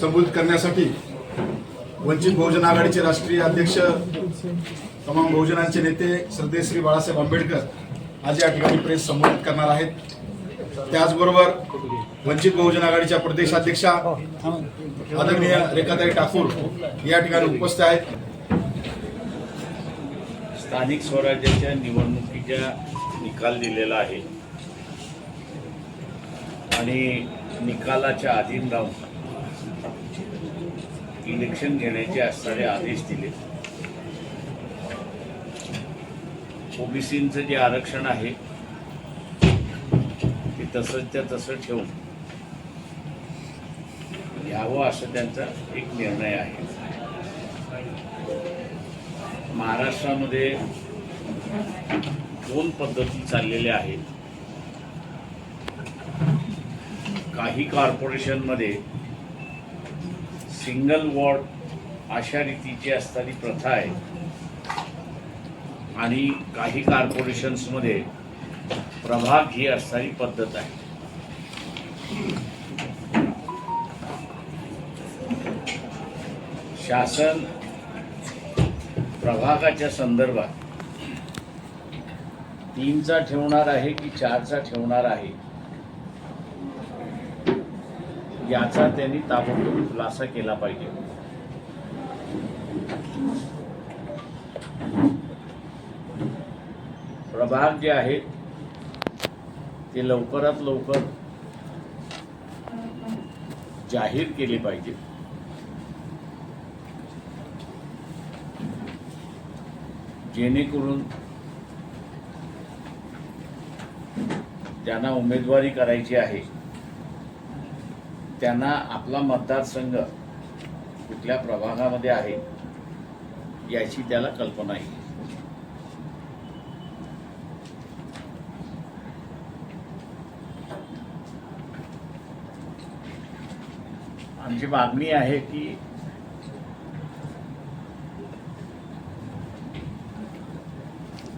संबोधित करण्यासाठी वंचित बहुजन आघाडीचे राष्ट्रीय अध्यक्ष तमाम बहुजनांचे नेते श्रद्धे श्री बाळासाहेब आंबेडकर आज या ठिकाणी प्रेस संबोधित करणार आहेत. त्याचबरोबर वंचित बहुजन आघाडीच्या प्रदेशाध्यक्षा आदरणीय रेखाताई ठाकूर या ठिकाणी उपस्थित आहेत. स्थानिक स्वराज्याच्या निवडणुकीचा निकाल दिलेला आहे. आणि निकालाच्या अधीन राहून इलेक्शन घेण्याचे असणारे आदेश दिले. ओबीसीचं जे आरक्षण आहे ते तसंच त्या तसं ठेवून घ्यावं असं त्यांचा एक निर्णय आहे. महाराष्ट्रामध्ये दोन पद्धती चाललेल्या आहेत. काही कॉर्पोरेशनमध्ये सिंगल वॉर्ड अशा रीतीची असणारी प्रथा आहे. आणि काही कॉर्पोरेशन्समध्ये प्रभाग ही असणारी पद्धत आहे. शासन प्रभागाच्या संदर्भात तीनचा ठेवणार आहे की चारचा ठेवणार आहे? याचा त्यांनी ताबडतोब खुलासा केला पाहिजे. प्रभाग जे आहेत ते लवकरात लवकर जाहीर केले पाहिजे. जेणेकरून त्यांना उमेदवारी करायची आहे. त्यांना आपला मतदारसंघ कुठल्या प्रभागामध्ये आहे याची त्याला कल्पना येईल आमची मागणी आहे की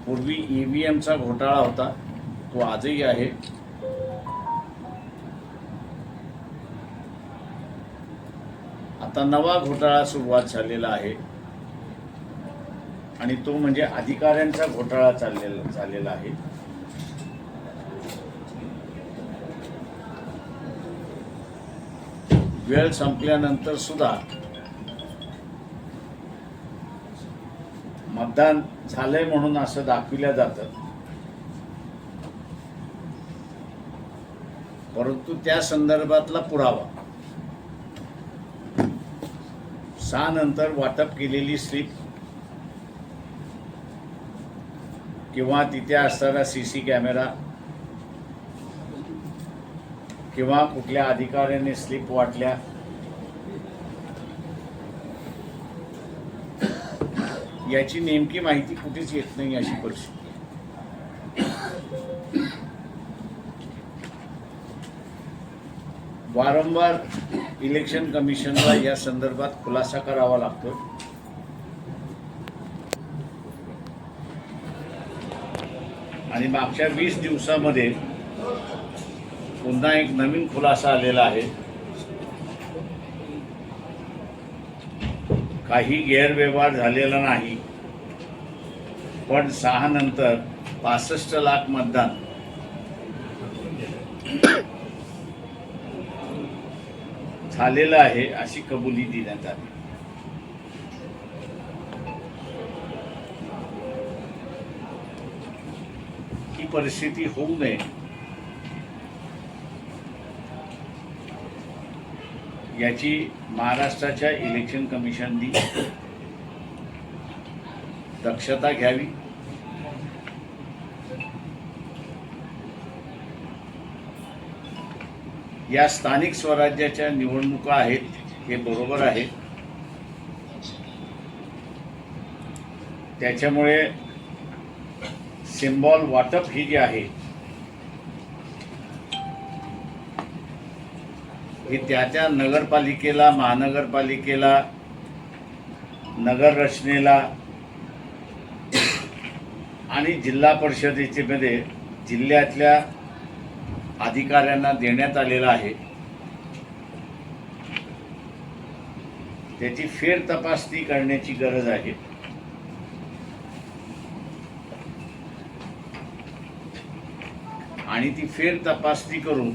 पूर्वी ईव्हीएमचा घोटाळा होता तो आजही आहे. आता नवा घोटाळा सुरुवात झालेला आहे. आणि तो म्हणजे अधिकाऱ्यांचा घोटाळा चाललेला झालेला आहे. वेळ संपल्यानंतर सुद्धा मतदान झालंय म्हणून असं दाखविल्या जातं. परंतु त्या संदर्भातला पुरावा सहा नंतर वाटप केलेली स्लिप किंवा तिथे असणारा सी सी कॅमेरा किंवा कुठल्या अधिकाऱ्याने स्लिप वाटल्या. याची नेमकी माहिती कुठेच येत नाही अशी परिस्थिती. वारंवार इलेक्शन कमिशनला या संदर्भात खुलासा करावा लागतो आणि मागच्या वीस दिवसामध्ये पुन्हा एक नवीन खुलासा आलेला आहे. काही गैरव्यवहार झालेला नाही. पण सहा नंतर पासष्ट लाख मतदान झालेलं आहे अशी कबुली देण्यात आली. ही परिस्थिती होऊ नये. याची महाराष्ट्राच्या इलेक्शन कमिशननी दक्षता घ्यावी. या स्थानिक स्वराज्याच्या निवडणुका आहेत हे बरोबर आहे. त्याच्यामुळे सिम्बॉल वाटप ही जी आहे ही त्या त्या नगरपालिकेला महानगरपालिकेला नगर रचनेला आणि जिल्हा परिषदेचे मध्ये जिल्ह्यातल्या अधिकाऱ्यांना देण्यात आलेला आहे. त्याची फेर तपासणी करण्याची गरज आहे. आणि ती फेर तपासणी करून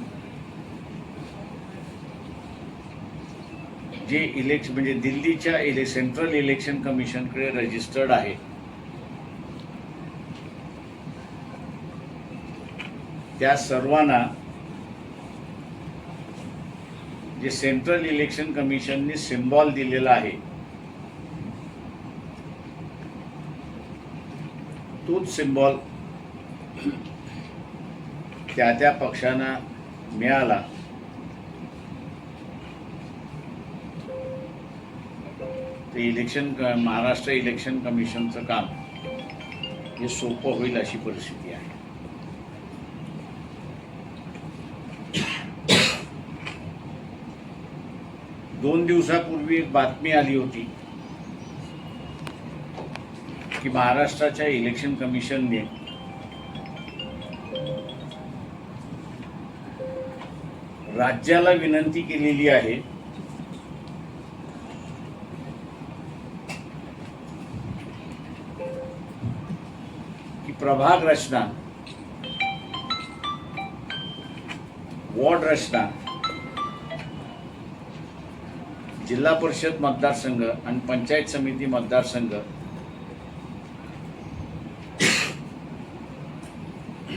जे इलेक्शन म्हणजे दिल्लीच्या इले सेंट्रल इलेक्शन कमिशनकडे रजिस्टर्ड आहे. त्या सर्वांना जे सेंट्रल इलेक्शन कमिशनने सिम्बॉल दिलेला आहे तोच सिम्बॉल त्या त्या पक्षांना मिळाला. ते इलेक्शन महाराष्ट्र इलेक्शन कमिशनचं काम हे सोपं होईल अशी परिस्थिती आहे दोन दिवसापूर्वी एक बातमी आली होती की महाराष्ट्राच्या इलेक्शन कमिशनने राज्याला विनंती केलेली आहे की प्रभाग रचना वॉर्ड रचना जिल्हा परिषद मतदारसंघ आणि पंचायत समिती मतदारसंघ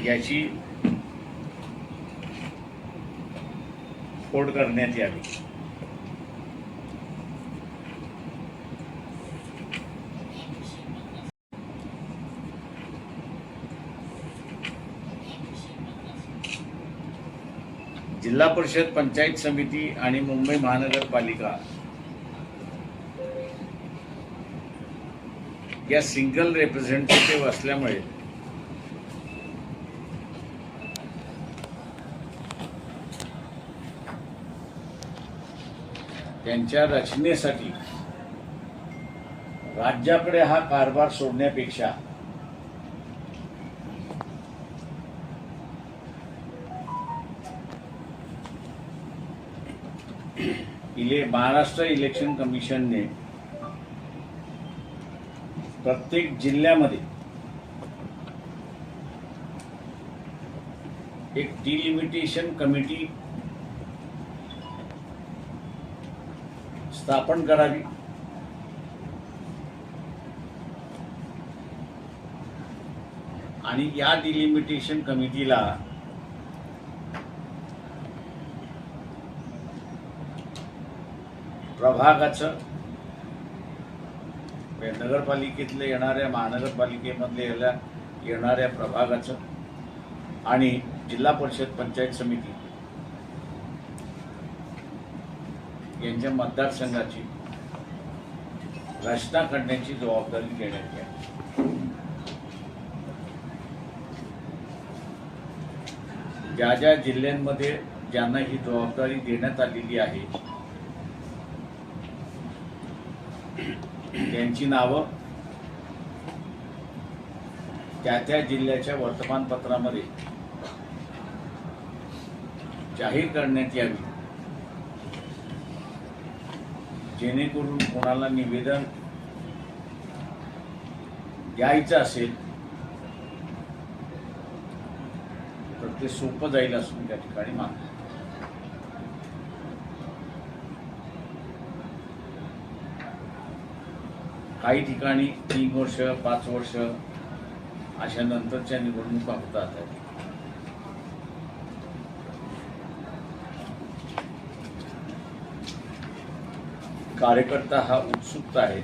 याची फोड करण्यात यावी. जिल्हा परिषद पंचायत समिती आणि मुंबई महानगरपालिका या सिंगल रिप्रेझेंटेटिव्ह असल्यामुळे. त्यांच्या रचनेसाठी राज्याकडे हा कारभार सोडण्यापेक्षा इले महाराष्ट्र इलेक्शन कमिशनने प्रत्येक जिल्ह्यामध्ये एक डिलिमिटेशन कमिटी स्थापन करावी. आणि या डिलिमिटेशन कमिटीला प्रभागाचं नगरपालिकेतले येणाऱ्या महानगरपालिकेमधले याला येणाऱ्या प्रभागाचं आणि जिल्हा परिषद पंचायत समिती यांच्या मतदारसंघाची रचना करण्याची जबाबदारी देण्यात आहे ज्या ज्या जिल्ह्यांमध्ये ज्यांना ही जबाबदारी देण्यात आलेली आहे त्यांची नावं. त्या त्या जिल्ह्याच्या वर्तमानपत्रामध्ये जाहीर करण्यात यावी. जेणेकरून कोणाला निवेदन द्यायचं असेल तर ते सोपं जाईल असं मी त्या ठिकाणी मानतो. काही ठिकाणी तीन वर्ष पाच वर्ष अशा नंतरच्या निवडणुका होतात कार्यकर्ता हा उत्सुकता आहे.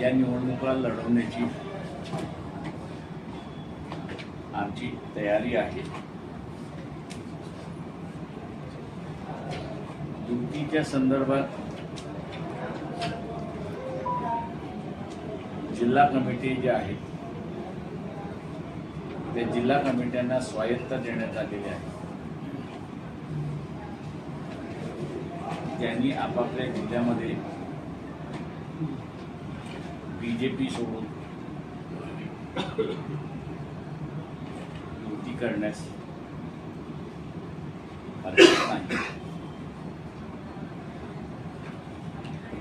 या निवडणुका लढवण्याची आमची तयारी आहे. युतीच्या संदर्भात जिल्हा कमिटी जे आहेत त्या जिल्हा कमिट्यांना स्वायत्त देण्यात आलेली आहे. त्यांनी आपापल्या जिल्ह्यामध्ये बी जे पी सोडून युती करण्यास हरकत नाही.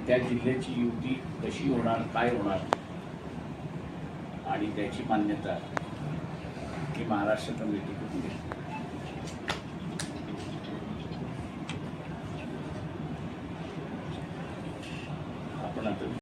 त्या जिल्ह्याची युती कशी होणार काय होणार आणि त्याची मान्यता ही महाराष्ट्र कमिटी घेतली